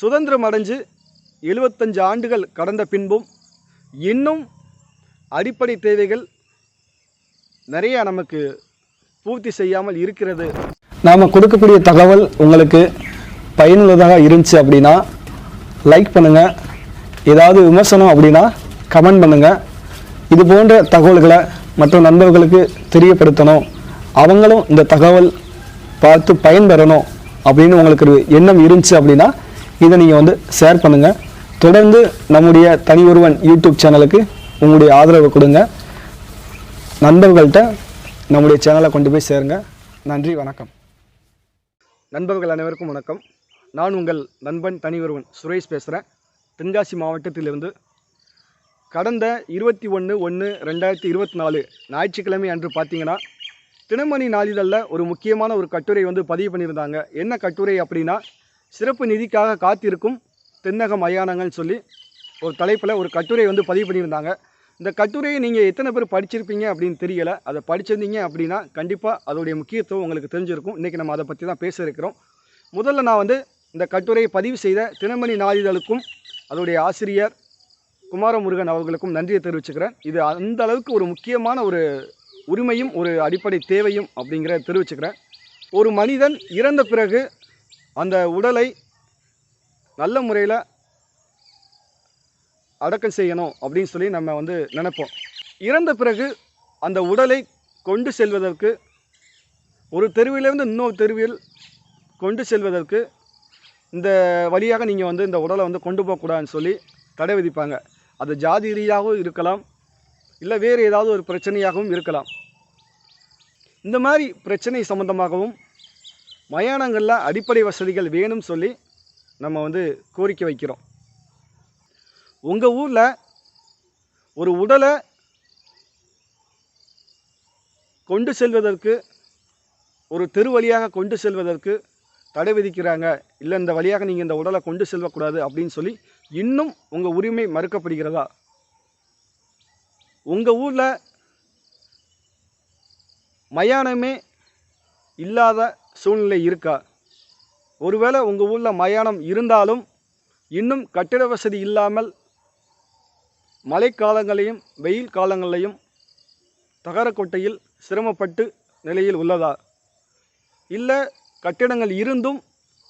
சுதந்திரம் அடைஞ்சு எழுபத்தஞ்சு ஆண்டுகள் கடந்த பின்பும் இன்னும் அடிப்படை தேவைகள் நிறைய நமக்கு பூர்த்தி செய்யாமல் இருக்கிறது. நாம் கொடுக்கக்கூடிய தகவல் உங்களுக்கு பயனுள்ளதாக இருந்துச்சு அப்படின்னா லைக் பண்ணுங்கள் ஏதாவது விமர்சனம் அப்படின்னா கமெண்ட் பண்ணுங்கள் இது போன்ற தகவல்களை மற்ற நண்பர்களுக்கு தெரியப்படுத்தணும். அவங்களும் இந்த தகவல் பார்த்து பயன்பெறணும் அப்படின்னு உங்களுக்கு ஒரு எண்ணம் இருந்துச்சு அப்படின்னா இதை நீங்கள் வந்து ஷேர் பண்ணுங்கள் தொடர்ந்து நம்முடைய தனி ஒருவன் யூடியூப் சேனலுக்கு உங்களுடைய ஆதரவை கொடுங்க. நண்பர்கள்ட்ட நம்முடைய சேனலை கொண்டு போய் சேருங்க. நன்றி வணக்கம். நண்பர்கள் அனைவருக்கும் வணக்கம். நான் உங்கள் நண்பன் தனி ஒருவன் சுரேஷ் பேசுகிறேன் தென்காசி மாவட்டத்திலிருந்து கடந்த இருபத்தி ஒன்று ஒன்று ரெண்டாயிரத்தி இருபத்தி நாலு ஞாயிற்றுக்கிழமை அன்று பார்த்தீங்கன்னா தினமணி நாளிதழில் ஒரு முக்கியமான ஒரு கட்டுரை வந்து பதிவு பண்ணியிருந்தாங்க. என்ன கட்டுரை அப்படின்னா சிறப்பு நிதிக்காக காத்திருக்கும் தென்னக மயானங்கள்னு சொல்லி ஒரு தலைப்பில் ஒரு கட்டுரை வந்து பதிவு பண்ணியிருந்தாங்க. இந்த கட்டுரையை நீங்கள் எத்தனை பேர் படிச்சிருப்பீங்க அப்படின்னு தெரியலை. அதை படிச்சிருந்தீங்க அப்படின்னா கண்டிப்பாக அதோடைய முக்கியத்துவம் உங்களுக்கு தெரிஞ்சிருக்கும். இன்றைக்கி நம்ம அதை பற்றி தான் பேச இருக்கிறோம். முதல்ல நான் வந்து இந்த கட்டுரையை பதிவு செய்த தினமணி நாளிதழுக்கும் அதோடைய ஆசிரியர் குமாரமுருகன் அவர்களுக்கும் நன்றியை தெரிவிச்சுக்கிறேன். இது அந்த அளவுக்கு ஒரு முக்கியமான ஒரு உரிமையும் ஒரு அடிப்படை தேவையும் அப்படிங்கிறத தெரிவிச்சுக்கிறேன். ஒரு மனிதன் இறந்த பிறகு அந்த உடலை நல்ல முறையில் அடக்கம் செய்யணும் அப்படின்னு சொல்லி நம்ம வந்து நினைப்போம். இறந்த பிறகு அந்த உடலை கொண்டு செல்வதற்கு ஒரு தெருவிலிருந்து இன்னொரு தெருவில் கொண்டு செல்வதற்கு இந்த வழியாக நீங்கள் வந்து இந்த உடலை வந்து கொண்டு போகக்கூடாதுன்னு சொல்லி தடை விதிப்பாங்க. அது ஜாதி ரீதியாகவும் இருக்கலாம் இல்லை வேறு ஏதாவது ஒரு பிரச்சனையாகவும் இருக்கலாம். இந்த மாதிரி பிரச்சனை சம்பந்தமாகவும் மயானங்களில் அடிப்படை வசதிகள் வேணும்னு சொல்லி நம்ம வந்து கோரிக்கை வைக்கிறோம். உங்கள் ஊரில் ஒரு உடலை கொண்டு செல்வதற்கு ஒரு தெரு வழியாக கொண்டு செல்வதற்கு தடை விதிக்கிறாங்க. இல்லை இந்த வழியாக நீங்கள் இந்த உடலை கொண்டு செல்லக்கூடாது அப்படின்னு சொல்லி இன்னும் உங்கள் உரிமை மறுக்கப்படுகிறதா? உங்கள் ஊரில் மயானமே இல்லாத சூழ்நிலை இருக்கா? ஒருவேளை உங்கள் ஊரில் மயானம் இருந்தாலும் இன்னும் கட்டிட வசதி இல்லாமல் மழைக்காலங்களையும் வெயில் காலங்களையும் தகரக்கோட்டையில் சிரமப்பட்டு நிலையில் உள்ளதா? இல்லை கட்டிடங்கள் இருந்தும்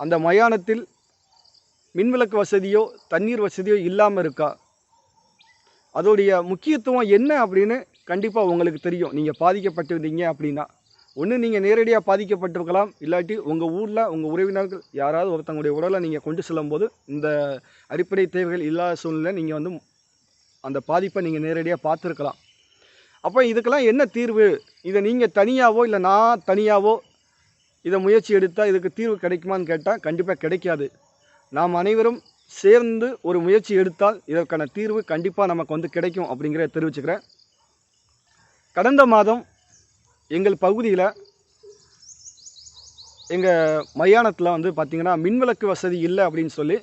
அந்த மயானத்தில் மின்விளக்கு வசதியோ தண்ணீர் வசதியோ இல்லாமல் இருக்கா? அதோடைய முக்கியத்துவம் என்ன அப்படின்னு கண்டிப்பாக உங்களுக்கு தெரியும். நீங்கள் பாதிக்கப்பட்டிருந்தீங்க அப்படின்னா. ஒன்று நீங்கள் நேரடியாக பாதிக்கப்பட்டிருக்கலாம். இல்லாட்டி உங்கள் ஊரில் உங்கள் உறவினர்கள் யாராவது ஒருத்தங்களுடைய உடலை நீங்கள் கொண்டு செல்லும்போது இந்த அடிப்படை தேவைகள் இல்லாத சூழ்நிலை நீங்கள் வந்து அந்த பாதிப்பை நீங்கள் நேரடியாக பார்த்துருக்கலாம். அப்போ இதுக்கெல்லாம் என்ன தீர்வு? இதை நீங்கள் தனியாவோ இல்லை நான் தனியாவோ இதை முயற்சி எடுத்தால் இதுக்கு தீர்வு கிடைக்குமான்னு கேட்டால் கண்டிப்பாக கிடைக்காது. நாம் அனைவரும் சேர்ந்து ஒரு முயற்சி எடுத்தால் இதற்கான தீர்வு கண்டிப்பாக நமக்கு வந்து கிடைக்கும் அப்படிங்கிறத தெரிவிச்சுக்கிறேன். கடந்த மாதம் எங்கள் பகுதியில் எங்கள் மயானத்தில் வந்து பார்த்திங்கன்னா மின்விளக்கு வசதி இல்லை அப்படின்னு சொல்லி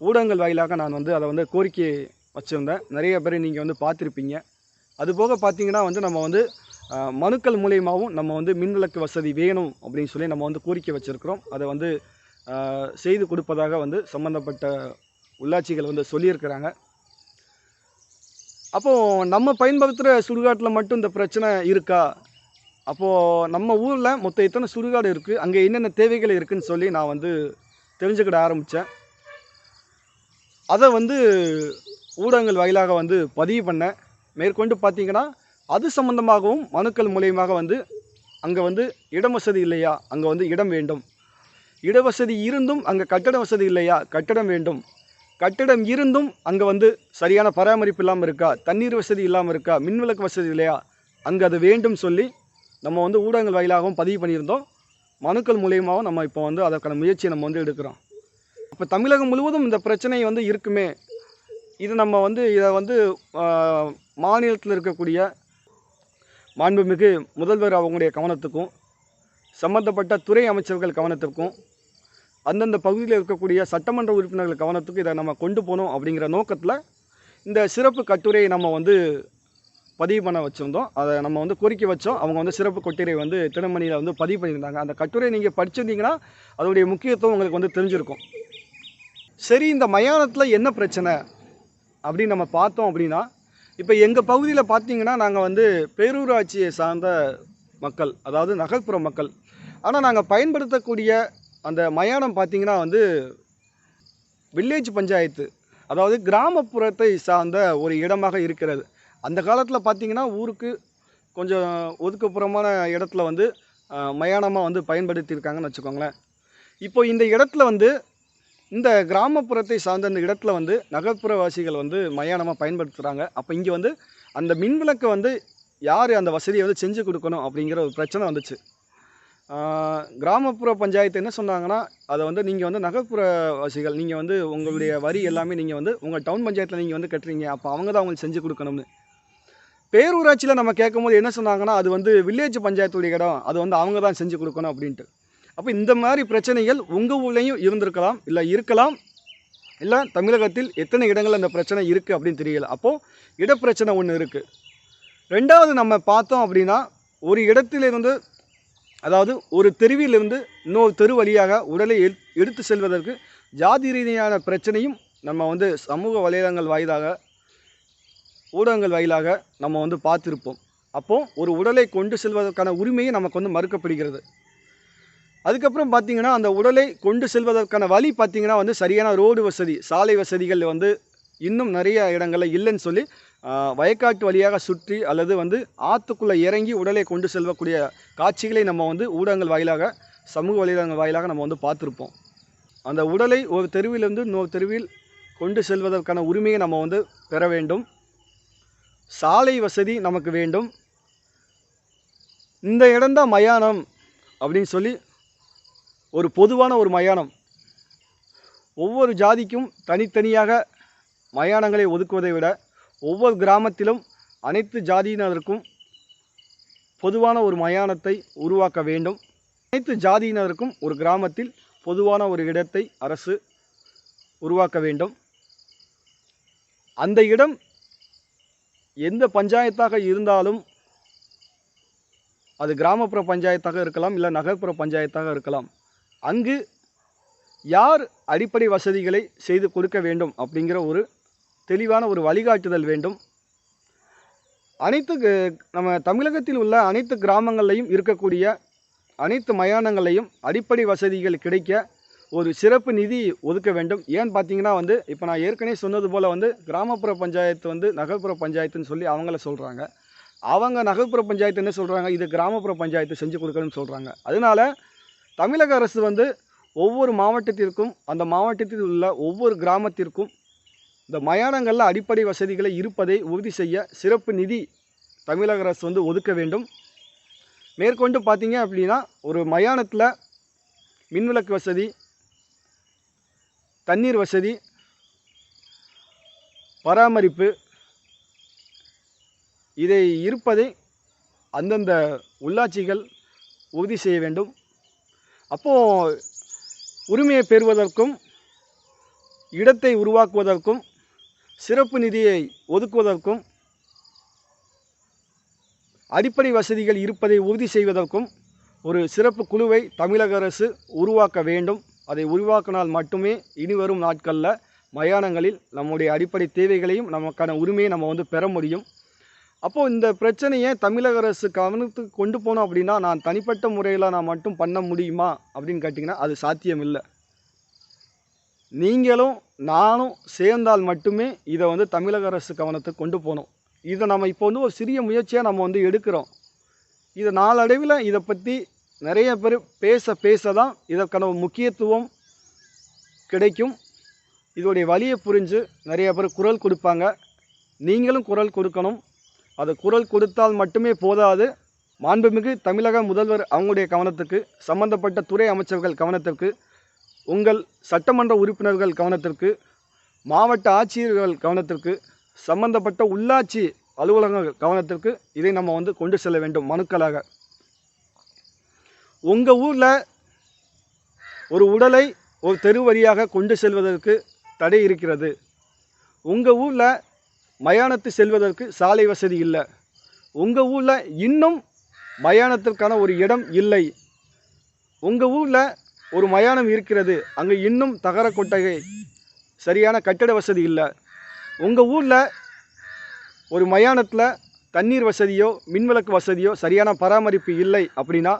ஊடகங்கள் வாயிலாக நான் வந்து அதை வந்து கோரிக்கை வச்சுருந்தேன். நிறைய பேர் நீங்கள் வந்து பார்த்துருப்பீங்க. அதுபோக பார்த்தீங்கன்னா வந்து நம்ம வந்து மனுக்கள் மூலியமாகவும் நம்ம வந்து மின்விளக்கு வசதி வேணும் அப்படின்னு சொல்லி நம்ம வந்து கோரிக்கை வச்சுருக்கிறோம். அதை வந்து செய்து கொடுப்பதாக வந்து சம்மந்தப்பட்ட உள்ளாட்சிகள் வந்து சொல்லியிருக்கிறாங்க. அப்போது நம்ம பயன்படுத்துகிற சுடுகாட்டில் மட்டும் இந்த பிரச்சனை இருக்கா? அப்போது நம்ம ஊரில் மொத்தம் எத்தனை சுடுகாடு இருக்குது அங்கே என்னென்ன தேவைகள் இருக்குதுன்னு சொல்லி நான் வந்து தெரிஞ்சுக்கிட ஆரம்பித்தேன் அதை வந்து ஊடகங்கள் வாயிலாக வந்து பதிவு பண்ணேன். மேற்கொண்டு பார்த்தீங்கன்னா அது சம்பந்தமாகவும் மனுக்கள் மூலியமாக வந்து அங்கே வந்து இடம் வசதி இல்லையா? அங்கே வந்து இடம் வேண்டும். இட வசதி இருந்தும் அங்கே கட்டட வசதி இல்லையா? கட்டடம் வேண்டும். கட்டிடம் இருந்தும் அங்கே வந்து சரியான பராமரிப்பு இல்லாமல் இருக்கா? தண்ணீர் வசதி இல்லாமல் இருக்கா? மின்விளக்கு வசதி இல்லையா? அங்கே அது வேண்டும் சொல்லி நம்ம வந்து ஊடகங்கள் வாயிலாகவும் பதிவு பண்ணியிருந்தோம். மனுக்கள் மூலியமாகவும் நம்ம இப்போ வந்து அதற்கான முயற்சியை நம்ம வந்து எடுக்கிறோம். இப்போ தமிழகம் முழுவதும் இந்த பிரச்சனை வந்து இருக்குமே. இது நம்ம வந்து இதை வந்து மாநிலத்தில் இருக்கக்கூடிய மாண்புமிகு முதல்வர் அவங்களுடைய கவனத்துக்கும் சம்பந்தப்பட்ட துறை அமைச்சர்கள் கவனத்துக்கும் அந்தந்த பகுதியில் இருக்கக்கூடிய சட்டமன்ற உறுப்பினர்கள் கவனத்துக்கு இதை நம்ம கொண்டு போகணும் அப்படிங்கிற நோக்கத்தில் இந்த சிறப்பு கட்டுரையை நம்ம வந்து பதிவு பண்ண வச்சுருந்தோம். அதை நம்ம வந்து கோரிக்கை வச்சோம். அவங்க வந்து சிறப்பு கட்டுரை வந்து தினமணியில் வந்து பதிவு பண்ணியிருந்தாங்க. அந்த கட்டுரை நீங்கள் படிச்சிருந்தீங்கன்னா அதோடைய முக்கியத்துவம் உங்களுக்கு வந்து தெரிஞ்சிருக்கும். சரி இந்த மயானத்தில் என்ன பிரச்சனை அப்படின்னு நம்ம பார்த்தோம் அப்படின்னா இப்போ எங்கள் பகுதியில் பார்த்தீங்கன்னா நாங்கள் வந்து பேரூராட்சியை சார்ந்த மக்கள் அதாவது நகர்ப்புற மக்கள். ஆனால் நாங்கள் பயன்படுத்தக்கூடிய அந்த மயானம் பார்த்தீங்கன்னா வந்து வில்லேஜ் பஞ்சாயத்து அதாவது கிராமப்புறத்தை சார்ந்த ஒரு இடமாக இருக்கிறது. அந்த காலத்தில் பார்த்தீங்கன்னா ஊருக்கு கொஞ்சம் ஒதுக்குப்புறமான இடத்துல வந்து மயானமாக வந்து பயன்படுத்தியிருக்காங்கன்னு வச்சுக்கோங்களேன். இப்போ இந்த இடத்துல வந்து இந்த கிராமப்புறத்தை சார்ந்த இந்த இடத்துல வந்து நகர்ப்புறவாசிகள் வந்து மயானமாக பயன்படுத்துகிறாங்க அப்போ இங்கே வந்து அந்த மின்விளக்கை வந்து யார் அந்த வசதியை வந்து செஞ்சு கொடுக்கணும் அப்படிங்கிற ஒரு பிரச்சனை வந்துச்சு. கிராமப்புற பஞ்சாயத்து என்ன சொன்னாங்கன்னா அதை வந்து நீங்கள் வந்து நகர்ப்புறவாசிகள் நீங்கள் வந்து உங்களுடைய வரி எல்லாமே நீங்கள் வந்து உங்கள் டவுன் பஞ்சாயத்தில் நீங்கள் வந்து கட்டுறீங்க. அப்போ அவங்க தான் அவங்களுக்கு செஞ்சு கொடுக்கணும்னு. பேரூராட்சியில் நம்ம கேட்கும்போது என்ன சொன்னாங்கன்னா அது வந்து வில்லேஜ் பஞ்சாயத்துடைய இடம் அது வந்து அவங்க தான் செஞ்சு கொடுக்கணும் அப்படின்ட்டு. அப்போ இந்த மாதிரி பிரச்சனைகள் உங்கள் ஊர்லேயும் இருந்திருக்கலாம் இல்லை இருக்கலாம் இல்லை தமிழகத்தில் எத்தனை இடங்கள் அந்த பிரச்சனை இருக்குது அப்படின்னு தெரியல. அப்போது இடப்பிரச்சனை ஒன்று இருக்குது ரெண்டாவது நம்ம பார்த்தோம் அப்படின்னா ஒரு இடத்திலிருந்து அதாவது ஒரு தெருவிலிருந்து இன்னொரு தெரு வழியாக உடலை எடுத்து செல்வதற்கு ஜாதி ரீதியான பிரச்சனையும் நம்ம வந்து சமூக வலைதளங்கள் வாயிலாக ஊடகங்கள் வாயிலாக நம்ம வந்து பார்த்துருப்போம். அப்போது ஒரு உடலை கொண்டு செல்வதற்கான உரிமையை நமக்கு வந்து மறுக்கப்படுகிறது. அதுக்கப்புறம் பார்த்திங்கன்னா அந்த உடலை கொண்டு செல்வதற்கான வழி பார்த்தீங்கன்னா வந்து சரியான ரோடு வசதி சாலை வசதிகள் வந்து இன்னும் நிறைய இடங்களில் இல்லைன்னு சொல்லி வயக்காட்டு வழியாக சுற்றி அல்லது வந்து ஆற்றுக்குள்ளே இறங்கி உடலை கொண்டு செல்லக்கூடிய காட்சிகளை நம்ம வந்து ஊடகங்கள் வாயிலாக சமூக வலைதளங்கள் வாயிலாக நம்ம வந்து பார்த்துருப்போம். அந்த உடலை ஒரு தெருவிலிருந்து இன்னொரு தெருவில் கொண்டு செல்வதற்கான உரிமையை நம்ம வந்து பெற வேண்டும். சாலை வசதி நமக்கு வேண்டும். இந்த இடம்தான் மயானம் அப்படின்னு சொல்லி ஒரு பொதுவான ஒரு மயானம். ஒவ்வொரு ஜாதிக்கும் தனித்தனியாக மயானங்களை ஒதுக்குவதை விட ஒவ்வொரு கிராமத்திலும் அனைத்து ஜாதியினருக்கும் பொதுவான ஒரு மயானத்தை உருவாக்க வேண்டும். அனைத்து ஜாதியினருக்கும் ஒரு கிராமத்தில் பொதுவான ஒரு இடத்தை அரசு உருவாக்க வேண்டும். அந்த இடம் எந்த பஞ்சாயத்தாக இருந்தாலும் அது கிராமப்புற பஞ்சாயத்தாக இருக்கலாம் இல்லை நகர்ப்புற பஞ்சாயத்தாக இருக்கலாம். அங்கு யார் அடிப்படை வசதிகளை செய்து கொடுக்க வேண்டும் அப்படிங்கிற ஒரு தெளிவான ஒரு வழிகாட்டுதல் வேண்டும். அனைத்து க- நம்ம தமிழகத்தில் உள்ள அனைத்து கிராமங்கள்லையும் இருக்கக்கூடிய அனைத்து மயானங்களையும் அடிப்படை வசதிகள் கிடைக்க ஒரு சிறப்பு நிதி ஒதுக்க வேண்டும். ஏன்னு பார்த்தீங்கன்னா வந்து இப்போ நான் ஏற்கனவே சொன்னது போல் வந்து கிராமப்புற பஞ்சாயத்து வந்து நகர்ப்புற பஞ்சாயத்துன்னு சொல்லி அவங்கள சொல்கிறாங்க அவங்க நகர்ப்புற பஞ்சாயத்து என்ன சொல்கிறாங்க இது கிராமப்புற பஞ்சாயத்து செஞ்சு கொடுக்கணும்னு சொல்கிறாங்க அதனால தமிழக அரசு வந்து ஒவ்வொரு மாவட்டத்திற்கும் அந்த மாவட்டத்தில் உள்ள ஒவ்வொரு கிராமத்திற்கும் இந்த மயானங்களில் அடிப்படை வசதிகளை இருப்பதை உறுதி செய்ய சிறப்பு நிதி தமிழக அரசு வந்து ஒதுக்க வேண்டும். மேற்கொண்டு பார்த்தீங்க அப்படின்னா ஒரு மயானத்தில் மின்விளக்கு வசதி தண்ணீர் வசதி பராமரிப்பு இதை இருப்பதை அந்தந்த உள்ளாட்சிகள் உறுதி செய்ய வேண்டும். அப்போது உரிமையை பெறுவதற்கும் இடத்தை உருவாக்குவதற்கும் சிறப்பு நிதியை ஒதுக்குவதற்கும் அடிப்படை வசதிகள் இருப்பதை உறுதி செய்வதற்கும் ஒரு சிறப்பு குழுவை தமிழக அரசு உருவாக்க வேண்டும். அதை உருவாக்கினால் மட்டுமே இனி வரும் நாட்களில் மயானங்களில் நம்முடைய அடிப்படை தேவைகளையும் நமக்கான உரிமையை நம்ம வந்து பெற முடியும். அப்போது இந்த பிரச்சனையை தமிழக அரசு கவனத்துக்கு கொண்டு போனோம் அப்படின்னா நான் தனிப்பட்ட முறையில் நான் மட்டும் பண்ண முடியுமா அப்படின்னு கேட்டிங்கன்னா அது சாத்தியம் இல்லை நீங்களும் நானும் சேர்ந்தால் மட்டுமே இதை வந்து தமிழக அரசு கவனத்துக்கு கொண்டு போகணும் இதை நம்ம இப்போ வந்து ஒரு சிறிய முயற்சியாக நம்ம வந்து எடுக்கிறோம். இதை நாளடைவில் இதை பற்றி நிறைய பேர் பேச பேச தான் இதற்கான முக்கியத்துவம் கிடைக்கும். இதோடைய வழியை புரிஞ்சு நிறைய பேர் குரல் கொடுப்பாங்க. நீங்களும் குரல் கொடுக்கணும். அது குரல் கொடுத்தால் மட்டுமே போதாது. மாண்புமிகு தமிழக முதல்வர் அவங்களுடைய கவனத்துக்கு சம்பந்தப்பட்ட துறை அமைச்சர்கள் கவனத்திற்கு உங்கள் சட்டமன்ற உறுப்பினர்கள் கவனத்திற்கு மாவட்ட ஆட்சியர்கள் கவனத்திற்கு சம்பந்தப்பட்ட உள்ளாட்சி அலுவலகங்கள் கவனத்திற்கு இதை நம்ம வந்து கொண்டு செல்ல வேண்டும். மனுக்களாக. உங்கள் ஊரில் ஒரு உடலை ஒரு தெரு வழியாக கொண்டு செல்வதற்கு தடை இருக்கிறது. உங்கள் ஊரில் மயானத்து செல்வதற்கு சாலை வசதி இல்லை. உங்கள் ஊரில் இன்னும் மயானத்திற்கான ஒரு இடம் இல்லை. உங்கள் ஊரில் ஒரு மயானம் இருக்கிறது. அங்கே இன்னும் தகர கொட்டகை சரியான கட்டட வசதி இல்லை. உங்கள் ஊரில் ஒரு மயானத்தில் தண்ணீர் வசதியோ மின்விளக்கு வசதியோ சரியான பராமரிப்பு இல்லை அப்படின்னா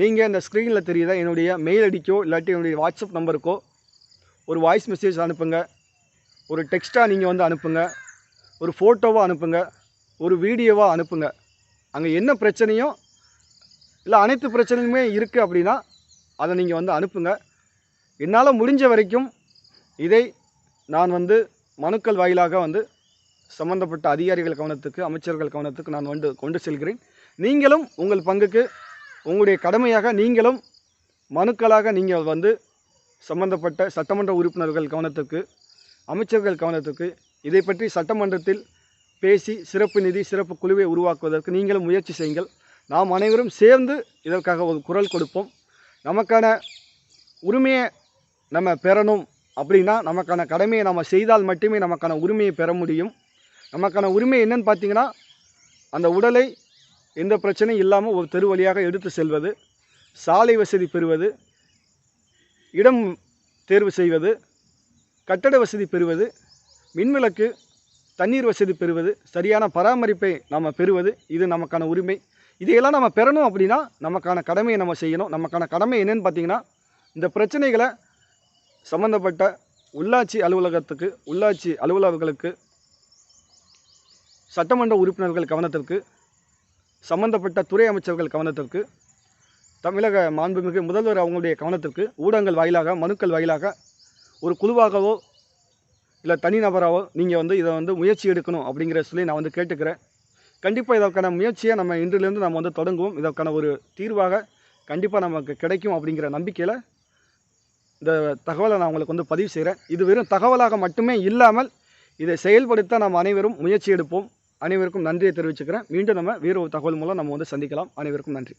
நீங்கள் இந்த ஸ்க்ரீனில் தெரியுதா? என்னுடைய மெயில் அடிக்கோ இல்லாட்டி என்னுடைய வாட்ஸ்அப் நம்பருக்கோ ஒரு வாய்ஸ் மெசேஜ் அனுப்புங்க. ஒரு டெக்ஸ்ட்டாக நீங்கள் வந்து அனுப்புங்க. ஒரு ஃபோட்டோவாக அனுப்புங்க. ஒரு வீடியோவாக அனுப்புங்க. அங்கே என்ன பிரச்சனையோ இல்லை அனைத்து பிரச்சனையுமே இருக்குது அப்படின்னா அதை நீங்கள் வந்து அனுப்புங்க. என்னால் முடிஞ்ச வரைக்கும் இதை நான் வந்து மனுக்கள் வாயிலாக வந்து சம்பந்தப்பட்ட அதிகாரிகள் கவனத்துக்கு அமைச்சர்கள் கவனத்துக்கு நான் வந்து கொண்டு செல்கிறேன். நீங்களும் உங்கள் பங்குக்கு உங்களுடைய கடமையாக நீங்களும் மனுக்களாக நீங்கள் வந்து சம்பந்தப்பட்ட சட்டமன்ற உறுப்பினர்கள் கவனத்துக்கு அமைச்சர்கள் கவனத்துக்கு இதை பற்றி சட்டமன்றத்தில் பேசி சிறப்பு நிதி சிறப்பு குழுவை உருவாக்குவதற்கு நீங்களும் முயற்சி செய்யுங்கள். நாம் அனைவரும் சேர்ந்து இதற்காக ஒரு குரல் கொடுப்போம். நமக்கான உரிமையை நம்ம பெறணும் அப்படின்னா நமக்கான கடமையை நம்ம செய்தால் மட்டுமே நமக்கான உரிமையை பெற முடியும். நமக்கான உரிமை என்னன்னு பார்த்தீங்கன்னா அந்த உடலை எந்த பிரச்சனையும் இல்லாமல் ஒரு தெரு வழியாக எடுத்து செல்வது சாலை வசதி பெறுவது இடம் தேர்வு செய்வது கட்டட வசதி பெறுவது மின்விளக்கு தண்ணீர் வசதி பெறுவது சரியான பராமரிப்பை நாம் பெறுவது இது நமக்கான உரிமை. இதையெல்லாம் நம்ம பெறணும் அப்படின்னா நமக்கான கடமையை நம்ம செய்யணும். நமக்கான கடமை என்னென்னு பார்த்தீங்கன்னா இந்த பிரச்சனைகளை சம்மந்தப்பட்ட உள்ளாட்சி அலுவலகத்துக்கு உள்ளாட்சி அலுவலர்களுக்கு சட்டமன்ற உறுப்பினர்கள் கவனத்திற்கு சம்பந்தப்பட்ட துறை அமைச்சர்கள் கவனத்திற்கு தமிழக மாண்புமிகு முதல்வர் அவங்களுடைய கவனத்திற்கு ஊடகங்கள் வாயிலாக மனுக்கள் வாயிலாக ஒரு குழுவாகவோ இல்லை தனிநபராகவோ நீங்கள் வந்து இதை வந்து முயற்சி எடுக்கணும் அப்படிங்கிற சொல்லி நான் வந்து கேட்டுக்கிறேன். கண்டிப்பாக இதற்கான முயற்சியை நம்ம இன்றிலிருந்து நம்ம வந்து தொடங்குவோம். இதற்கான ஒரு தீர்வாக கண்டிப்பாக நமக்கு கிடைக்கும் அப்படிங்கிற நம்பிக்கையில் இந்த தகவலை நான் உங்களுக்கு வந்து பதிவு செய்கிறேன் இது வெறும் தகவலாக மட்டுமே இல்லாமல் இதை செயல்படுத்த நாம் அனைவரும் முயற்சி எடுப்போம். அனைவருக்கும் நன்றியை தெரிவிச்சுக்கிறேன். மீண்டும் நம்ம வேறு ஒரு தகவல் மூலம் நம்ம வந்து சந்திக்கலாம். அனைவருக்கும் நன்றி.